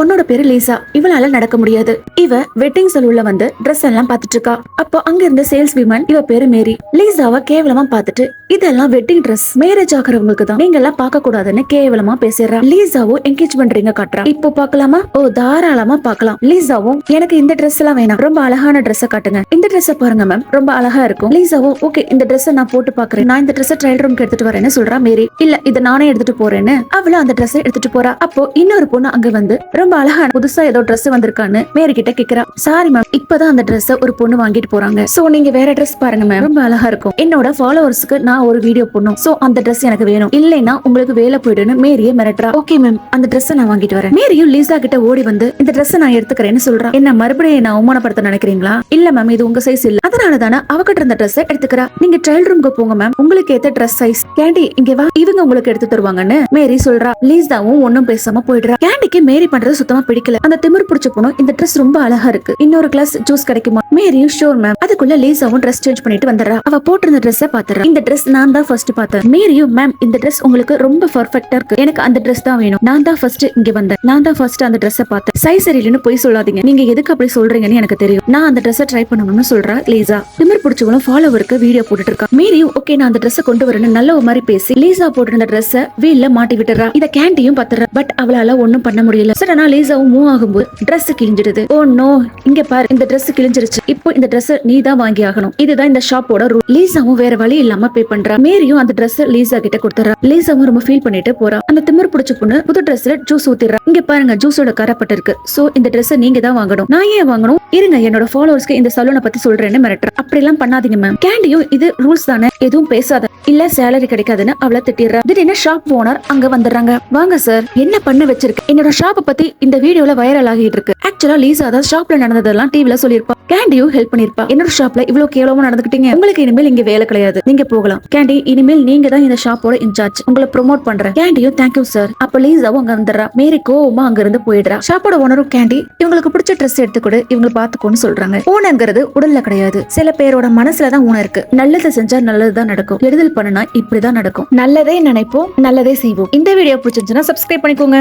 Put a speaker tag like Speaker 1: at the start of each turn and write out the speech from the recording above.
Speaker 1: பொண்ணோட பேரு லீசா. இவளால நடக்க முடியாது. இவ வெட்டிங் சலூன்ல வந்து ட்ரெஸ் எல்லாம் பாத்துட்டு இருக்கா. அப்போ அங்க இருந்த சேல்ஸ் விமன் இவ பேரு மேரி. லீசாவை கேவலமா பாத்துட்டு இதெல்லாம் வெட்டிங் ட்ரெஸ் மேரேஜ் ஆகுறவங்களுக்கு தான். நீங்க எல்லாம் பார்க்க கூடாதுன்னு கேவலமா பேசிடுறா. லீசாவும் என்கேஜ்மெண்ட் ரிங்க காட்டுறா. இப்போ பாக்கலாமா ஓ தாராளமா பாக்கலாம் லீசாவும் எனக்கு இந்த ட்ரெஸ் எல்லாம் வேணாம். ரொம்ப அழகான ட்ரெஸ் காட்டுங்க. இந்த ட்ரெஸ் பாருங்க மேம் ரொம்ப அழகா இருக்கும். லீசாவும் ஓகே இந்த ட்ரெஸ் நான் போட்டு பாக்குறேன் நான் இந்த ட்ரெஸ் ட்ரையல் ரூம்க்கு எடுத்துட்டு வரேன்னு சொல்றா மேரி. இல்ல இதை நானே எடுத்துட்டு போறேன்னு. அவளும் அந்த ட்ரெஸ் எடுத்துட்டு போறா. அப்போ இன்னொரு பொண்ணு அங்க வந்து ரொம்ப அழகான புதுசா ஏதோ ட்ரெஸ் வந்திருக்கான்னு மேரி கிட்ட கேக்குறா. சாரி மேம் இப்பதான் அந்த ட்ரெஸ் ஒரு பொண்ணு வாங்கிட்டு போறாங்க. சோ நீங்க வேற ட்ரெஸ் பாருங்க மேம் ரொம்ப அழகா இருக்கும். என்னோட ஃபாலோவர்ஸ்க்கு நான் ஒரு வீடியோ போடணும். சோ அந்த ட்ரெஸ் எனக்கு வேணும். இல்லைன்னா உங்களுக்கு வேலை போயிடுன்னு மேரியை மிரட்டுறா. ஓகே மேம் அந்த ட்ரெஸ் நான் வாங்கிட்டு வரேன். மேரியும் லீசா கிட்ட ஓடி வந்து இந்த ட்ரெஸ் நான் எடுத்துக்கிறேன்னு சொல்றா. என்ன மறுபடியும் நான் அவமானப்படுத்த நினைக்கிறீங்களா? இல்ல மேம் இது உங்க சைஸ் இல்ல. அதனால தானே அவகிட்ட இருந்த ட்ரெஸ் எடுத்துக்கிறா. நீங்க ட்ரையல் ரூம்க்கு போங்க மேம் உங்களுக்கு ஏத்த ட்ரெஸ் சைஸ் கேண்டி இங்க வா. இவங்க உங்களுக்கு எடுத்து தருவாங்கன்னு மேரி சொல்றா. லீசாவும் ஒன்னும் பேசாம போயிடுறா. கேண்டிக்கு மேரி பண்ற பண்றது சுத்தமா பிடிக்கல. அந்த திமிர் பிடிச்ச பொண்ணு இந்த ட்ரெஸ் ரொம்ப அழகா இருக்கு. இன்னொரு கிளாஸ் ஜூஸ் கிடைக்குமா? மேரியும் ஷோர் மேம் அதுக்குள்ள லேசாவும் ட்ரெஸ் சேஞ்ச் பண்ணிட்டு வந்துடுறா. அவ போட்டிருந்த ட்ரெஸ்ஸ பாத்துறா. இந்த ட்ரெஸ் நான் தான் ஃபர்ஸ்ட் பார்த்தேன். மேரியும் மேம் இந்த ட்ரெஸ் உங்களுக்கு ரொம்ப பர்ஃபெக்டா இருக்கு. எனக்கு அந்த ட்ரெஸ் தான் வேணும். நான் தான் ஃபர்ஸ்ட் இங்க வந்தேன். நான் தான் ஃபர்ஸ்ட் அந்த ட்ரெஸ்ஸ பார்த்தேன். சைஸ் சரியில்லைன்னு போய் சொல்லாதீங்க. நீங்க எதுக்கு அப்படி சொல்றீங்கன்னு எனக்கு தெரியும். நான் அந்த Dress ட்ரை பண்ணணும்னு சொல்றா லீசா. திமிர் பிடிச்சவங்களும் ஃபாலோவருக்கு வீடியோ போட்டுட்டு இருக்கா. மேரியும் ஓகே நான் அந்த Dress கொண்டு வரேன்னு நல்ல மாதிரி பேசி லீசா போட்டிருந்த Dress வீல்ல மாட்டி விட்டுறா. இத கேண்டியும் பத்துறா. பட் அவளால ஒன்னும் பண்ண முடியல. சார் ஆனா லீசாவும் மூவ் ஆகும்போது Dress கிழிஞ்சிடுது. ஓ நோ இங்க பாரு இந்த Dress கிழிஞ்சிருச்சு. இப்போ இந்த Dress நீ தான் வாங்கி ஆகணும். இதுதான் இந்த ஷாப்போட ரூல் லீசாவும் வேற வழி இல்லாம பே பண்றா. மேரியும் அந்த Dress லீசா கிட்ட கொடுத்துறா. லீசாவும் ரொம்ப ஃபீல் பண்ணிட்டு போறா. அந்த திமிர் பிடிச்ச பொண்ணு புது Dressல ஜூஸ் ஊத்திடுறா இங்க பாருங்க ஜூஸோட கரப்பட்டு இருக்கு. சோ இந்த Dress நீங்க தான் வாங்கணும். நான் ஏன் வாங்கணும்? இருங்க என்னோட ஃபாலோவர்ஸ்க்கு இந்த சலூனை பத்தி சொல்றேன்னு மிரட்டுறா. அப்படி எல்லாம் பண்ணாதீங்க மேம் கேண்டியும் இது ரூல்ஸ் தானே. எதுவும் பேசாத. இல்ல சேலரி கிடைக்காதுன்னு அவளை திட்டிடுறா திடீர்னு ஷாப் ஓனர் அங்க வந்துடுறாங்க. வாங்க சார் என்ன பண்ண வச்சிருக்கு? என்னோட ஷாப்பை பத்தி இந்த வீடியோல வைரல் ஆகிட்டு இருக்கு ஆக்சுவலா லீசா தான் ஷாப்ல நடந்ததெல்லாம் டிவில சொல்லிருப்பா கேண்டியும் ஹெல்ப் பண்ணிருப்பா என்னோட ஷாப்ல இவ்வளவு கேவலமா நடந்துக்கிட்டீங்க உங்களுக்கு இனிமேல் இங்க வேலை கிடையாது. நீங்க போகலாம். கேண்டி இனிமேல் நீங்க தான் இந்த ஷாப்போட இன்சார்ஜ் உங்களை ப்ரோமோட் பண்றேன். கேண்டியும் தேங்க்யூ சார் அப்ப லீசாவும் அங்க வந்துடுறா. மேரி கோவமா அங்க இருந்து போயிடுறா ஷாப்போட ஓனரும் கேண்டி இவங்களுக்கு பிடிச்ச ட்ரெஸ் எடுத்து கொடு. இவங்க பாத்துக்கோன்னு சொல்றாங்க. ஊனங்கிறது உடல்ல கிடையாது. சில பேரோட மனசுல தான் இருக்கு. நல்லது செஞ்சா நல்லதுதான் நடக்கும். கெடுதல் பண்ணுனா இப்படிதான் நடக்கும். நல்லதே நினைப்போம் நல்லதே செய்வோம். இந்த வீடியோ பிடிச்சிருந்துச்சுன்னா சப்ஸ்கிரைப் பண்ணிக்கோங்க.